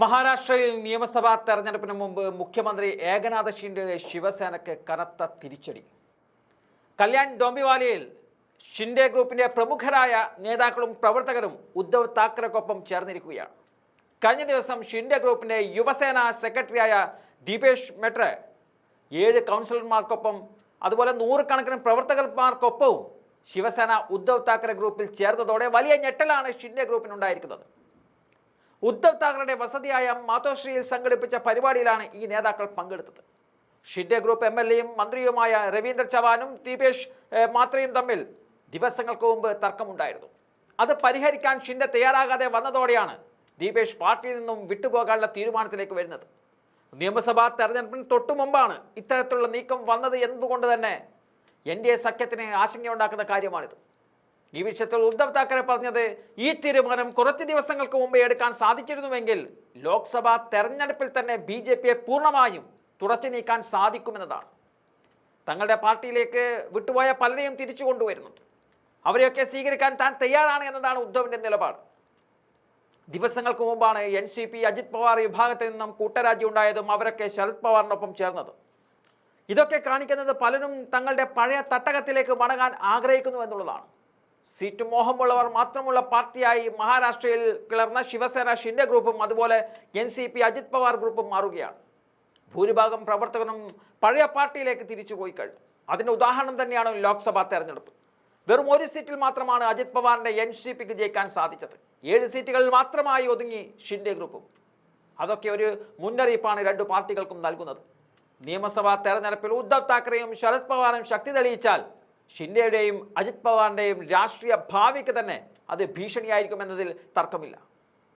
മഹാരാഷ്ട്രയിൽ നിയമസഭാ തെരഞ്ഞെടുപ്പിന് മുമ്പ് മുഖ്യമന്ത്രി ഏകനാഥ ഷിൻഡെയുടെ ശിവസേനയ്ക്ക് കനത്ത തിരിച്ചടി. കല്യാൺ ഡോംബിവാലിയിൽ ഷിൻഡെ ഗ്രൂപ്പിന്റെ പ്രമുഖരായ നേതാക്കളും പ്രവർത്തകരും ഉദ്ധവ് താക്കറെക്കൊപ്പം ചേർന്നിരിക്കുകയാണ്. കഴിഞ്ഞ ദിവസം ഷിൻഡെ ഗ്രൂപ്പിന്റെ യുവസേന സെക്രട്ടറിയായ ദീപേഷ് മെട്ര ഏഴ് കൗൺസിലർമാർക്കൊപ്പം അതുപോലെ നൂറുകണക്കിന് പ്രവർത്തകന്മാർക്കൊപ്പവും ശിവസേന ഉദ്ധവ് താക്കറെ ഗ്രൂപ്പിൽ ചേർന്നതോടെ വലിയ ഞെട്ടലാണ് ഷിൻഡെ ഗ്രൂപ്പിനുണ്ടായിരിക്കുന്നത്. ഉദ്ധവ് താക്കറുടെ വസതിയായ മാതോശ്രീയിൽ സംഘടിപ്പിച്ച പരിപാടിയിലാണ് ഈ നേതാക്കൾ പങ്കെടുത്തത്. ഷിൻഡെ ഗ്രൂപ്പ് എം എൽ എയും മന്ത്രിയുമായ രവീന്ദ്ര ചവാനും ദീപേഷ് മാത്രയും തമ്മിൽ ദിവസങ്ങൾക്ക് മുമ്പ് തർക്കമുണ്ടായിരുന്നു. അത് പരിഹരിക്കാൻ ഷിൻഡെ തയ്യാറാകാതെ വന്നതോടെയാണ് ദീപേഷ് പാർട്ടിയിൽ നിന്നും വിട്ടുപോകാനുള്ള തീരുമാനത്തിലേക്ക് വരുന്നത്. നിയമസഭാ തെരഞ്ഞെടുപ്പിന് തൊട്ടു മുമ്പാണ് ഇത്തരത്തിലുള്ള നീക്കം വന്നത് എന്നതുകൊണ്ട് തന്നെ എൻ ഡി എ സഖ്യത്തിന് ആശങ്കയുണ്ടാക്കുന്ന കാര്യമാണിത്. ഈ വിഷയത്തിൽ ഉദ്ധവ് താക്കറെ പറഞ്ഞത് ഈ തീരുമാനം കുറച്ച് ദിവസങ്ങൾക്ക് മുമ്പ് എടുക്കാൻ സാധിച്ചിരുന്നുവെങ്കിൽ ലോക്സഭാ തെരഞ്ഞെടുപ്പിൽ തന്നെ ബി ജെ പിയെ പൂർണമായും തുടച്ചു നീക്കാൻ സാധിക്കുമെന്നതാണ്. തങ്ങളുടെ പാർട്ടിയിലേക്ക് വിട്ടുപോയ പലരെയും തിരിച്ചു കൊണ്ടുവരുന്നുണ്ട്. അവരെയൊക്കെ സ്വീകരിക്കാൻ താൻ തയ്യാറാണ് എന്നതാണ് ഉദ്ധവിന്റെ നിലപാട്. ദിവസങ്ങൾക്ക് മുമ്പാണ് N C P Ajit Pawar വിഭാഗത്തിൽ നിന്നും കൂട്ടരാജ്യം ഉണ്ടായതും അവരൊക്കെ ശരത് പവാറിനൊപ്പം ചേർന്നത്. ഇതൊക്കെ കാണിക്കുന്നത് പലരും തങ്ങളുടെ പഴയ തട്ടകത്തിലേക്ക് മടങ്ങാൻ ആഗ്രഹിക്കുന്നു എന്നുള്ളതാണ്. സീറ്റ് മോഹമുള്ളവർ മാത്രമുള്ള പാർട്ടിയായി മഹാരാഷ്ട്രയിൽ കിളർന്ന ശിവസേന ഷിൻഡെ ഗ്രൂപ്പും അതുപോലെ N C P Ajit Pawar ഗ്രൂപ്പും മാറുകയാണ്. ഭൂരിഭാഗം പ്രവർത്തകരും പഴയ പാർട്ടിയിലേക്ക് തിരിച്ചു പോയി കഴിഞ്ഞു. അതിന്റെ ഉദാഹരണം തന്നെയാണ് ലോക്സഭാ തെരഞ്ഞെടുപ്പ്. വെറും ഒരു സീറ്റിൽ മാത്രമാണ് അജിത് പവാറിന്റെ എൻ സി പിക്ക് ജയിക്കാൻ സാധിച്ചത്. ഏഴ് സീറ്റുകളിൽ മാത്രമായി ഒതുങ്ങി ഷിൻഡെ ഗ്രൂപ്പും. അതൊക്കെ ഒരു മുന്നറിയിപ്പാണ് രണ്ടു പാർട്ടികൾക്കും നൽകുന്നത്. നിയമസഭാ തെരഞ്ഞെടുപ്പിൽ ഉദ്ധവ് താക്കറെയും ശരത് പവാറും ശക്തി തെളിയിച്ചാൽ ഷിൻഡെയുടെയും അജിത് പവാറിന്റെയും രാഷ്ട്രീയ ഭാവിക്ക് തന്നെ അത് ഭീഷണിയായിരിക്കുമെന്നതിൽ തർക്കമില്ല.